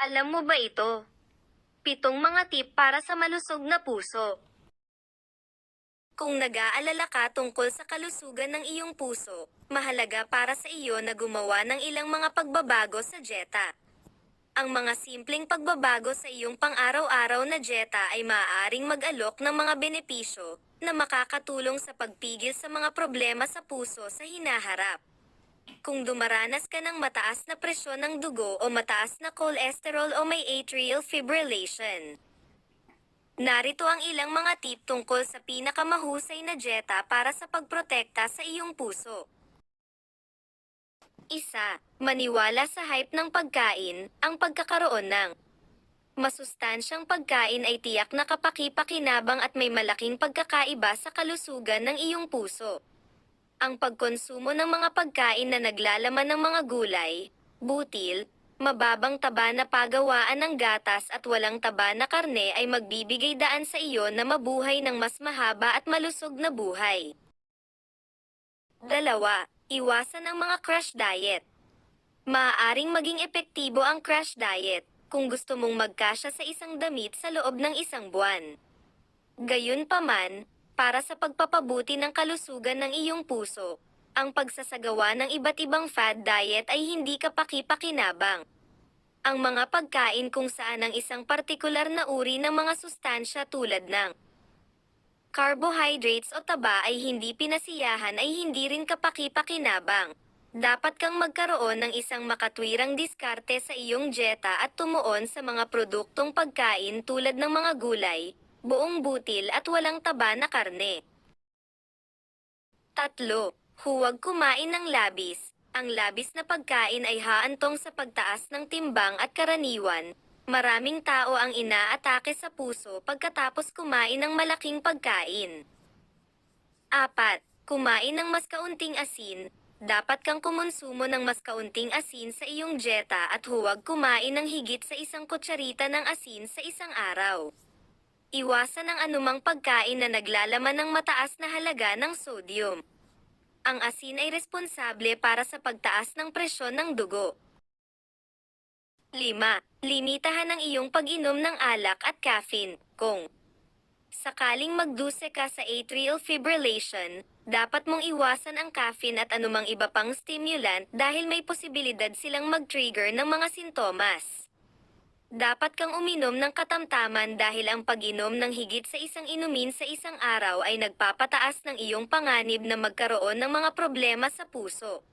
Alam mo ba ito? Pitong mga tip para sa malusog na puso. Kung nag-aalala ka tungkol sa kalusugan ng iyong puso, mahalaga para sa iyo na gumawa ng ilang mga pagbabago sa dieta. Ang mga simpleng pagbabago sa iyong pang-araw-araw na dieta ay maaaring mag-alok ng mga benepisyo na makakatulong sa pagpigil sa mga problema sa puso sa hinaharap. Kung dumaranas ka ng mataas na presyon ng dugo o mataas na cholesterol o may atrial fibrillation. Narito ang ilang mga tip tungkol sa pinakamahusay na dieta para sa pagprotekta sa iyong puso. Isa, maniwala sa hype ng pagkain, ang pagkakaroon ng masustansyang pagkain ay tiyak na kapaki-pakinabang at may malaking pagkakaiba sa kalusugan ng iyong puso. Ang pagkonsumo ng mga pagkain na naglalaman ng mga gulay, butil, mababang taba na pagawaan ng gatas at walang taba na karne ay magbibigay daan sa iyo na mabuhay ng mas mahaba at malusog na buhay. Dalawa, iwasan ang mga crash diet. Maaaring maging epektibo ang crash diet kung gusto mong magkasya sa isang damit sa loob ng isang buwan. Gayunpaman, para sa pagpapabuti ng kalusugan ng iyong puso, ang pagsasagawa ng iba't ibang fad diet ay hindi kapaki-pakinabang. Ang mga pagkain kung saan ang isang partikular na uri ng mga sustansya tulad ng carbohydrates o taba ay hindi pinasiyahan ay hindi rin kapaki-pakinabang. Dapat kang magkaroon ng isang makatwirang diskarte sa iyong dieta at tumuon sa mga produktong pagkain tulad ng mga gulay, buong butil at walang taba na karne. Tatlo, huwag kumain ng labis. Ang labis na pagkain ay haantong sa pagtaas ng timbang at karaniwan. Maraming tao ang inaatake sa puso pagkatapos kumain ng malaking pagkain. Apat, kumain ng mas kaunting asin. Dapat kang kumonsumo ng mas kaunting asin sa iyong dieta at huwag kumain ng higit sa isang kutsarita ng asin sa isang araw. Iwasan ang anumang pagkain na naglalaman ng mataas na halaga ng sodium. Ang asin ay responsable para sa pagtaas ng presyon ng dugo. 5. Limitahan ang iyong pag-inom ng alak at caffeine. Kung sakaling magduse ka sa atrial fibrillation, dapat mong iwasan ang caffeine at anumang iba pang stimulant dahil may posibilidad silang mag-trigger ng mga sintomas. Dapat kang uminom ng katamtaman dahil ang pag-inom ng higit sa isang inumin sa isang araw ay nagpapataas ng iyong panganib na magkaroon ng mga problema sa puso.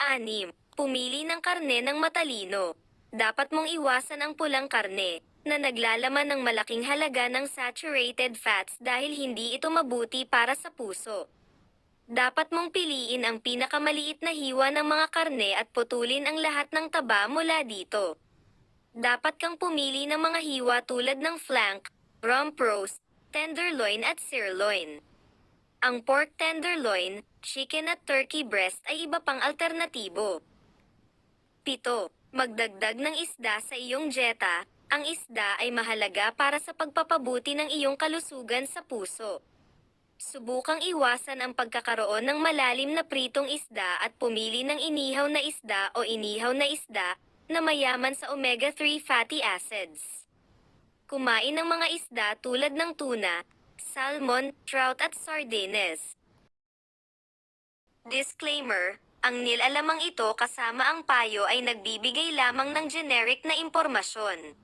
6. Pumili ng karne ng matalino. Dapat mong iwasan ang pulang karne, na naglalaman ng malaking halaga ng saturated fats dahil hindi ito mabuti para sa puso. Dapat mong piliin ang pinakamaliit na hiwa ng mga karne at putulin ang lahat ng taba mula dito. Dapat kang pumili ng mga hiwa tulad ng flank, rump roast, tenderloin at sirloin. Ang pork tenderloin, chicken at turkey breast ay iba pang alternatibo. Pito, magdagdag ng isda sa iyong dieta. Ang isda ay mahalaga para sa pagpapabuti ng iyong kalusugan sa puso. Subukang iwasan ang pagkakaroon ng malalim na pritong isda at pumili ng inihaw na isda o inihaw na isda na mayaman sa omega-3 fatty acids. Kumain ng mga isda tulad ng tuna, salmon, trout at sardines. Disclaimer, ang nilalamang ito kasama ang payo ay nagbibigay lamang ng generic na impormasyon.